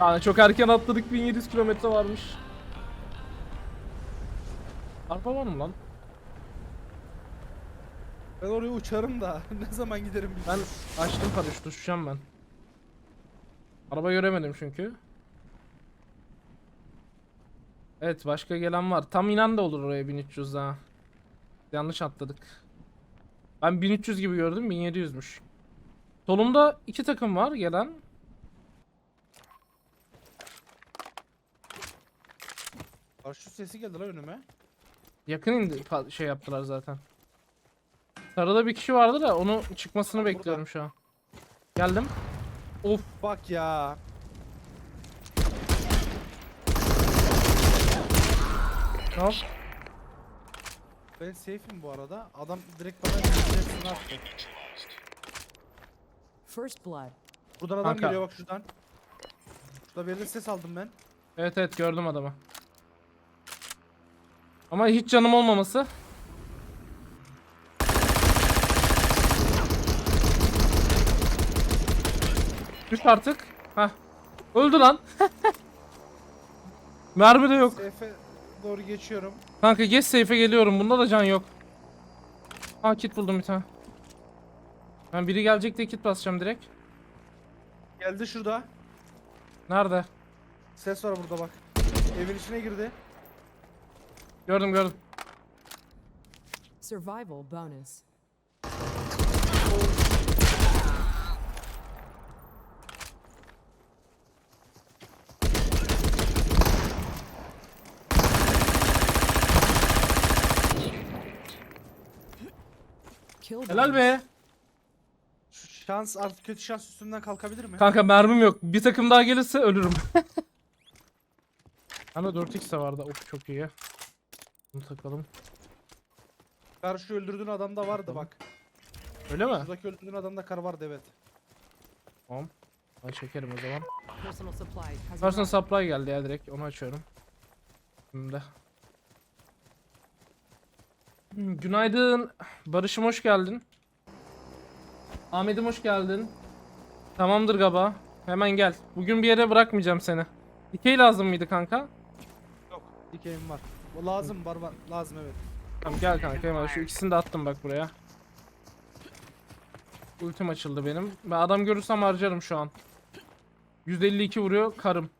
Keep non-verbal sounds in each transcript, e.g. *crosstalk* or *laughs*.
Yani çok erken atladık 1700 kilometre varmış. Araba var mı lan? Ben oraya uçarım da *laughs* ne zaman giderim Ben bilmiyorum. açtım paraşütü uçacağım ben. Araba göremedim çünkü. Evet başka gelen var. Tam inen de olur oraya 1300 daha. Yanlış atladık. Ben 1300 gibi gördüm 1700'müş. Solumda iki takım var gelen. Paraşüt sesi geldi lan önüme. Yakın indi pa- şey yaptılar zaten. Sarıda bir kişi vardı da onu çıkmasını Burada. bekliyorum şu an. Geldim. Of Bak ya. hop. Ben safe'im bu arada. Adam direkt bana hepsini attı. First blood. Buradan adam Kanka. geliyor bak şuradan. Şurada bir yerde ses aldım ben. Evet evet gördüm adamı. Ama hiç canım olmaması. Düş artık. Heh. Öldü lan. *laughs* Mermi de yok. Safe'e doğru geçiyorum. Kanka geç safe'e geliyorum. Bunda da can yok. Ha kit buldum bir tane. Ben biri gelecek diye kit basacağım direkt. Geldi şurada. Nerede? Ses var burada bak. Evin içine girdi. Gördüm gördüm. Survival bonus. Kill Helal be. Şu şans artık kötü şans üstünden kalkabilir mi? Kanka mermim yok. Bir takım daha gelirse ölürüm. *laughs* Hani 4x de vardı. Of çok iyi. Bunu takalım. Karşı öldürdüğün adamda vardı bak. Öyle mi? Şuradaki öldürdüğün adamda kar vardı evet. Tamam. Ben çekerim o zaman. Personal supplies. Has Personal arrived. supply geldi ya direkt. Onu açıyorum. Şimdi. Hmm, Günaydın. Barış'ım hoş geldin. Ahmet'im hoş geldin. Tamamdır Gaba. Hemen gel. Bugün bir yere bırakmayacağım seni. Dikey lazım mıydı kanka? Yok. Dikeyim var. Lazım var var. Lazım evet. Tamam gel kanka hemen şu ikisini de attım bak buraya. Ultim açıldı benim. Ben adam görürsem harcarım şu an. 152 vuruyor karım.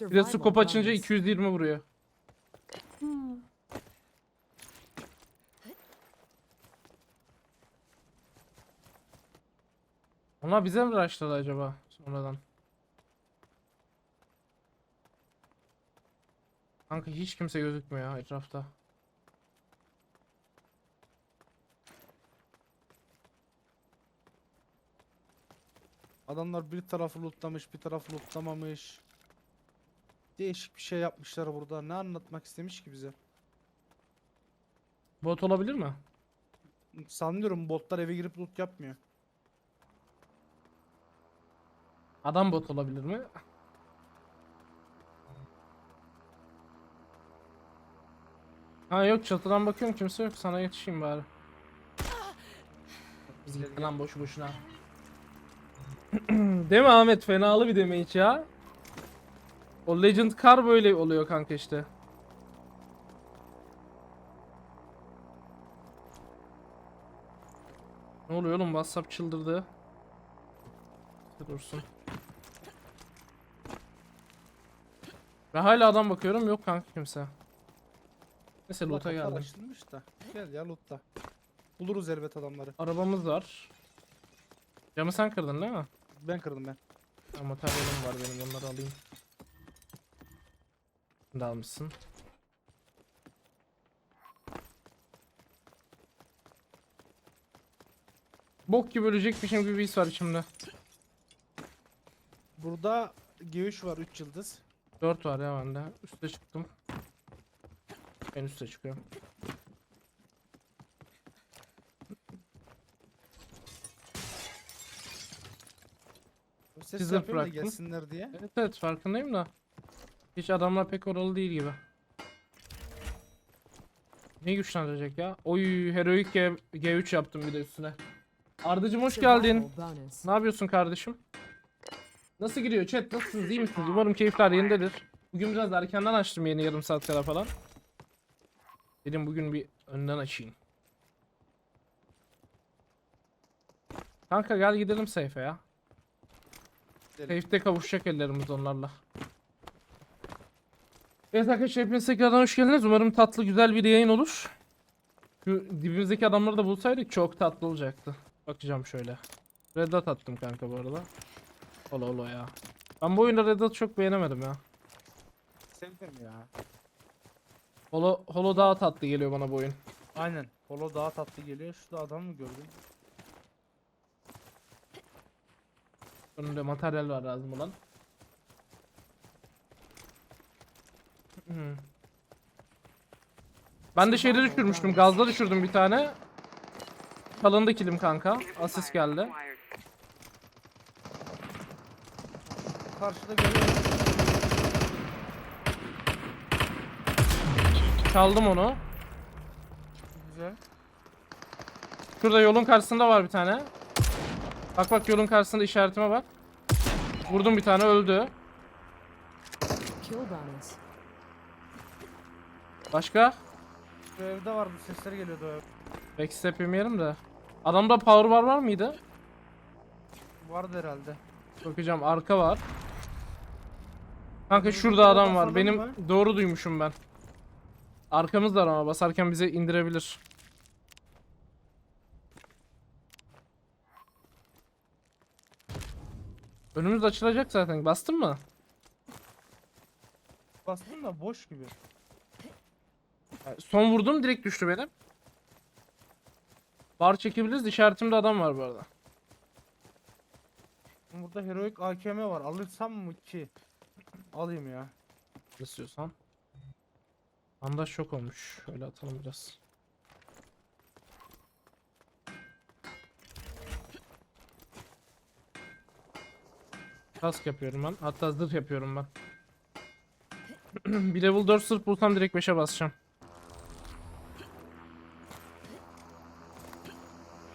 Bir de scope açınca bonus. 220 vuruyor. Onlar bize mi rushladı acaba sonradan? Kanka hiç kimse gözükmüyor etrafta. Adamlar bir tarafı lootlamış, bir tarafı lootlamamış. Değişik bir şey yapmışlar burada. Ne anlatmak istemiş ki bize? Bot olabilir mi? Sanmıyorum botlar eve girip loot yapmıyor. Adam bot olabilir mi? Ha yok çatıdan bakıyorum kimse yok sana yetişeyim bari. Biz lan boşu boşuna. *clears throat* Değil mi Ahmet? Fenalı bir demeç ya. O Legend Car böyle oluyor kanka işte. Ne oluyor oğlum? WhatsApp çıldırdı. Dursun. Ve hala adam bakıyorum yok kanka kimse. Neyse loot'a geldim. açılmış da. Gel ya lootla. Buluruz elbet adamları. Arabamız var. Camı sen kırdın değil mi? Ben kırdım ben. Ha, Materyalim var benim onları alayım. Bunu da almışsın. Bok gibi ölecekmişim gibi bir his var içimde. Burada G3 var 3 yıldız. 4 var ya bende. Üste çıktım. En üste çıkıyorum. Ses Teaser yapıyorum da bıraktım. gelsinler diye. Evet evet farkındayım da. Hiç adamlar pek oralı değil gibi. Ne güçlendirecek ya? Oy heroik G, G3 yaptım bir de üstüne. Ardıcım hoş geldin. Ne yapıyorsun kardeşim? Nasıl gidiyor chat? Nasılsınız? iyi misiniz? Umarım keyifler yerindedir. Bugün biraz erkenden açtım yeni yarım saat kadar falan. Dedim bugün bir önden açayım. Kanka gel gidelim safe'e ya. Safe'de kavuşacak ellerimiz onlarla. Evet arkadaşlar hepiniz tekrardan hoş geldiniz. Umarım tatlı güzel bir yayın olur. Şu dibimizdeki adamları da bulsaydık çok tatlı olacaktı. Bakacağım şöyle. Red Dot attım kanka bu arada. Ola ola ya. Ben bu oyunda Red Dot'u çok beğenemedim ya. Sevdim ya. Holo, Holo daha tatlı geliyor bana bu oyun. Aynen. Polo daha tatlı geliyor. Şurada adam mı gördün? Önünde materyal var lazım olan. Hı. Ben de şeyde düşürmüştüm. Gazda düşürdüm bir tane. Kalındı kilim kanka. Asist geldi. Karşıda görüyorum. Çaldım onu. Güzel. Şurada yolun karşısında var bir tane. Bak bak yolun karşısında işaretime bak. Vurdum bir tane öldü. Başka? Şu evde vardı sesler geliyordu. o ev. Backstep yemeyelim de. Adamda power bar var mıydı? Vardı herhalde. Bakacağım arka var. Kanka şurada adam var. Benim doğru duymuşum ben. Arkamızda ama basarken bizi indirebilir. Önümüz açılacak zaten. Bastın mı? Bastım da boş gibi. Yani Son vurdum direkt düştü benim. Bar çekebiliriz. İşaretimde adam var bu arada. Burada heroik AKM var. Alırsam mı ki? Alayım ya. İstiyorsan. Bandaj çok olmuş. Şöyle atalım biraz. Kask yapıyorum ben. Hatta zırh yapıyorum ben. *clears throat* bir level 4 sırf bulsam direkt 5'e basacağım.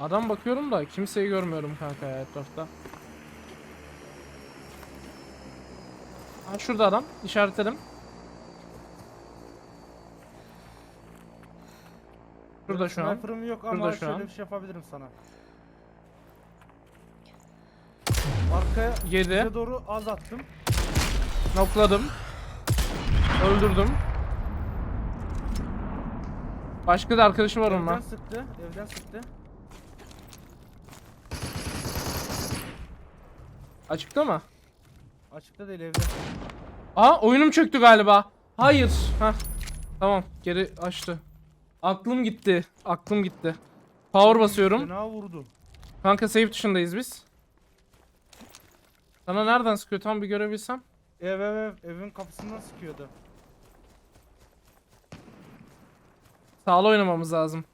Adam bakıyorum da kimseyi görmüyorum kanka ya etrafta. Ha şurada adam. İşaretledim. Şurada şu an. Sniper'ım yok Şurada ama şu şöyle an. bir şey yapabilirim sana. Arkaya Yedi. bize doğru az attım. Nokladım. Öldürdüm. Başka da arkadaşı var Evden onunla. sıktı. Evden sıktı. Açıkta mı? Açıkta değil evde. Aa oyunum çöktü galiba. Hayır. Hah. Tamam geri açtı. Aklım gitti. Aklım gitti. Power basıyorum. Fena vurdu. Kanka save dışındayız biz. Sana nereden sıkıyor tam bir görebilsem. Ev ev ev. Evin kapısından sıkıyordu. Sağlı oynamamız lazım.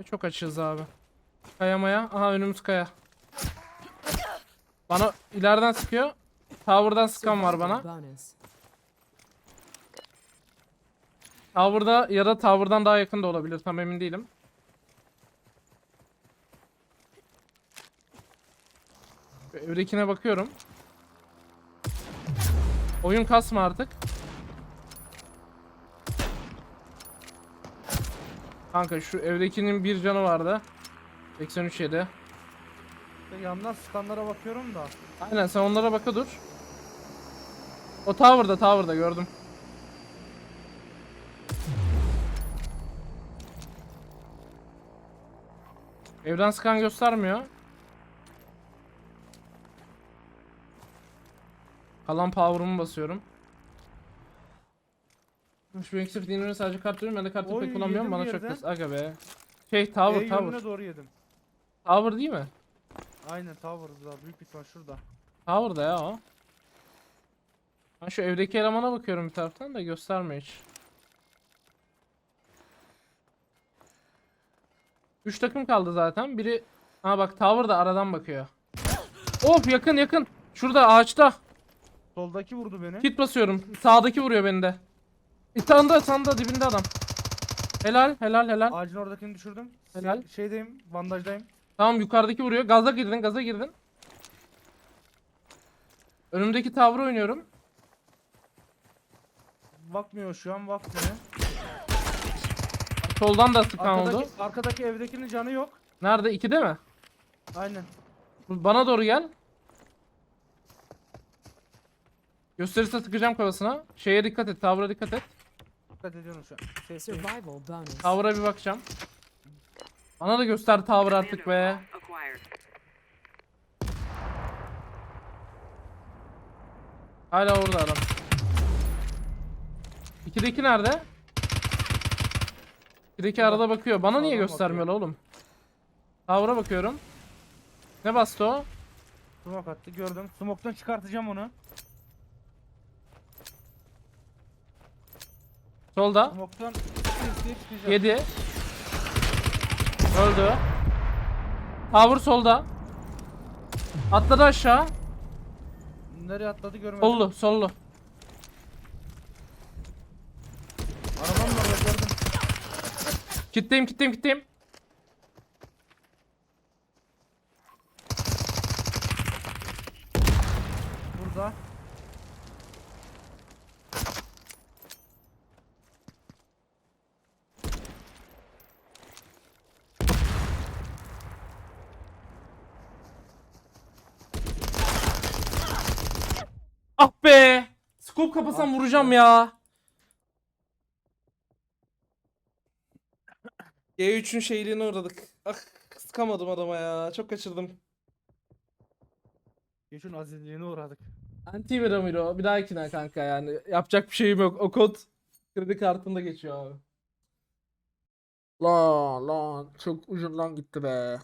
Ve Çok açığız abi. Kayamaya. Aha önümüz kaya. Bana ileriden sıkıyor. Tower'dan sıkan var bana. Bonus. Tower'da ya da Tower'dan daha yakın da olabilir. Tam emin değilim. Şu Evdekine bakıyorum. Oyun kasma artık. Kanka şu evdekinin bir canı vardı. 83 yedi. Yandan sıkanlara bakıyorum da. Aynen sen onlara baka dur. O tower'da tower'da gördüm. Evden sıkan göstermiyor. Kalan power'ımı basıyorum. Şu eksik dinlerini sadece kart veriyorum. Ben de kartı Oy, pek kullanmıyorum. Bana çok kız. Aga be. Şey tower e tower. doğru yedim. Tower değil mi? Aynen tower'da büyük bir ihtimal şurada. Tower'da ya o. Ben şu evdeki elemana bakıyorum bir taraftan da göstermiyor hiç. 3 takım kaldı zaten. Biri ha bak Tower'da aradan bakıyor. Of yakın yakın. Şurada ağaçta. Soldaki vurdu beni. Kit basıyorum. Sağdaki vuruyor beni de. Tane daha sanda dibinde adam. Helal helal helal. Ağacın oradakini düşürdüm. Helal. Se- Şeydeyim, bandajdayım. Tamam yukarıdaki vuruyor. Gaza girdin gaza girdin. Önümdeki tavır oynuyorum. Bakmıyor şu an bakmıyor. Soldan da sıkan oldu. Arkadaki, arkadaki evdekinin canı yok. Nerede? İkide mi? Aynen. Bana doğru gel. Gösterirse sıkacağım kafasına. Şeye dikkat et. Tavra dikkat et. Dikkat ediyorum şu an. Safe'deyim. Survival bonus. Tavra bir bakacağım. Bana da göster tavır artık be. Hala orada adam. İkideki nerede? İkideki arada bakıyor. Bana niye Sağdan göstermiyor lan oğlum? Tavra bakıyorum. Ne bastı o? Smoke attı gördüm. Smoke'tan çıkartacağım onu. Solda. Smoke'tan isteyip çıkacağım. 7. Öldü. Tavır solda. Atladı aşağı. Nereye atladı görmedim. Sollu, sollu. Arabam var ya gördüm. Kitleyim, kitleyim, kitleyim. Burada. Ah be! Scope kapasam Ah vuracağım be. ya. G3'ün şeyliğine uğradık. Ah sıkamadım adama ya. Çok kaçırdım. Geçin azizliğine uğradık. Anti Ramiro. Bir dahakine kanka yani. Yapacak bir şeyim yok. O kod kredi kartında geçiyor abi. Lan lan çok ucundan gitti be.